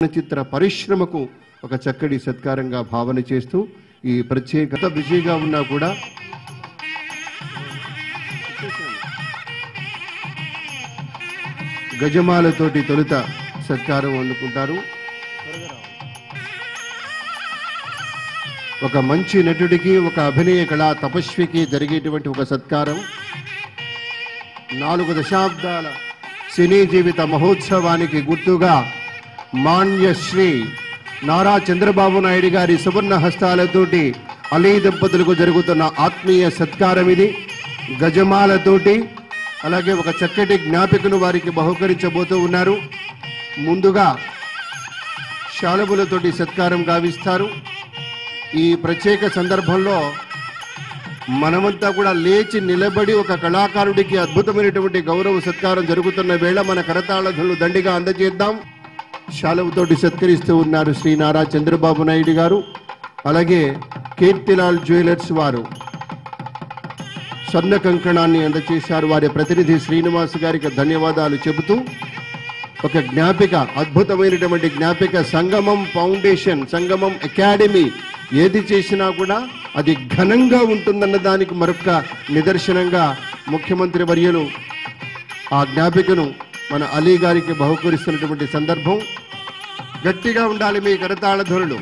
చలనచిత్ర పరిశ్రమకు ఒక చక్కటి సత్కారంగా భావన చేస్తూ ఈ ప్రత్యేకత బిజీగా ఉన్నా కూడా గజమాలతోటి తొలుత సత్కారం అందుకుంటారు. ఒక మంచి నటుడికి ఒక అభినయ కళా తపస్వికి జరిగేటువంటి ఒక సత్కారం. నాలుగు దశాబ్దాల సినీ జీవిత మహోత్సవానికి గుర్తుగా మాన్యశ్రీ నారా చంద్రబాబు నాయుడు గారి సువర్ణ హస్తాలతోటి అలీ దంపతులకు జరుగుతున్న ఆత్మీయ సత్కారం ఇది. గజమాలతోటి అలాగే ఒక చక్కటి జ్ఞాపికను వారికి బహుకరించబోతూ ఉన్నారు. ముందుగా శాలబులతోటి సత్కారం గావిస్తారు. ఈ ప్రత్యేక సందర్భంలో మనమంతా కూడా లేచి నిలబడి ఒక కళాకారుడికి అద్భుతమైనటువంటి గౌరవ సత్కారం జరుగుతున్న వేళ మన కరతాళధులు దండిగా అందజేద్దాం. శాలవుతోటి సత్కరిస్తూ ఉన్నారు శ్రీ నారా చంద్రబాబు నాయుడు గారు. అలాగే కీర్తిలాల్ జ్యువెలర్స్ వారు. స్వర్ణ కంకణాన్ని అందచేశారు. వారి ప్రతినిధి శ్రీనివాస్ గారికి ధన్యవాదాలు చెబుతూ ఒక జ్ఞాపిక అద్భుతమైనటువంటి జ్ఞాపిక సంగమం ఫౌండేషన్ సంగమం అకాడమీ. ఏది చేసినా కూడా అది ఘనంగా ఉంటుందన్న దానికి మరొక నిదర్శనంగా ముఖ్యమంత్రి వర్యులు ఆ జ్ఞాపికను మన అలీ గారికి బహుకరిస్తున్నటువంటి సందర్భం గట్టిగా ఉండాలి మీ కరతాళ ధ్వనులు.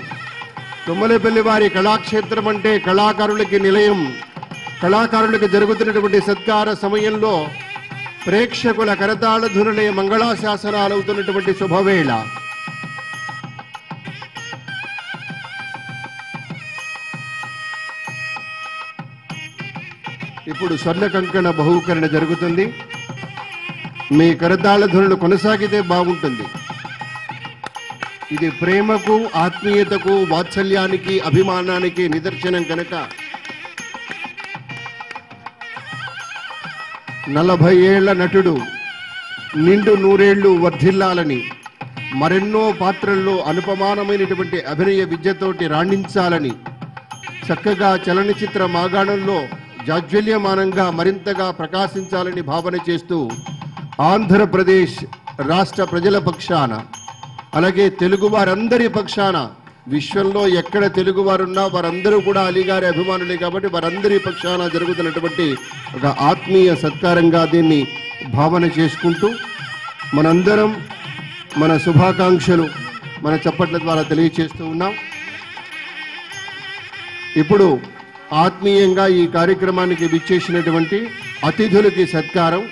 తుమ్మలపల్లి వారి కళాక్షేత్రం అంటే కళాకారులకి నిలయం. కళాకారులకు జరుగుతున్నటువంటి సత్కార సమయంలో ప్రేక్షకుల కరతాళ ధునులే మంగళాశాసనాలు అవుతున్నటువంటి శుభవేళ. ఇప్పుడు స్వర్ణ కంకణ బహుకరణ జరుగుతుంది. మీ కరతాళ ధ్వనులు కొనసాగితే బాగుంటుంది. ఇది ప్రేమకు ఆత్మీయతకు వాత్సల్యానికి అభిమానానికి నిదర్శనం కనుక నలభై ఏళ్ళ నటుడు నిండు నూరేళ్ళు వర్ధిల్లాలని మరెన్నో పాత్రల్లో అనుపమానమైనటువంటి అభినయ విద్యతోటి రాణించాలని చక్కగా చలనచిత్ర మాగాణంలో జాజ్వల్యమానంగా మరింతగా ప్రకాశించాలని భావన చేస్తూ ఆంధ్రప్రదేశ్ రాష్ట్ర ప్రజల పక్షాన అలాగే తెలుగు వారందరి పక్షాన విశ్వంలో ఎక్కడ తెలుగు వారున్నా వారందరూ కూడా అలీగారి అభిమానులే కాబట్టి వారందరి పక్షాన జరుగుతున్నటువంటి ఒక ఆత్మీయ సత్కారంగా దీన్ని భావన చేసుకుంటూ మనందరం మన శుభాకాంక్షలు మన చప్పట్ల ద్వారా తెలియచేస్తూ ఉన్నాం. ఇప్పుడు ఆత్మీయంగా ఈ కార్యక్రమానికి విచ్చేసినటువంటి అతిథులకి సత్కారం.